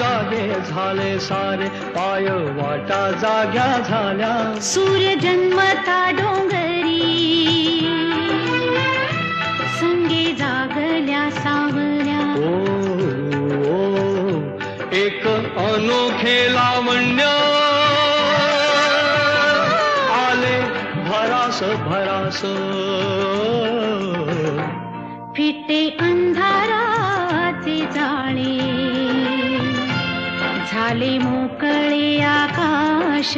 झाले सारे पाय वाटा जाग्या झाल्या. सूर्य जन्मता डोंगरी संगे जागल्या सावल्या ओ, ओ एक अनोखे लावण्य. आले भरास भरास. फिटे अंधाराचे जाळे. काले मोकळे आकाश।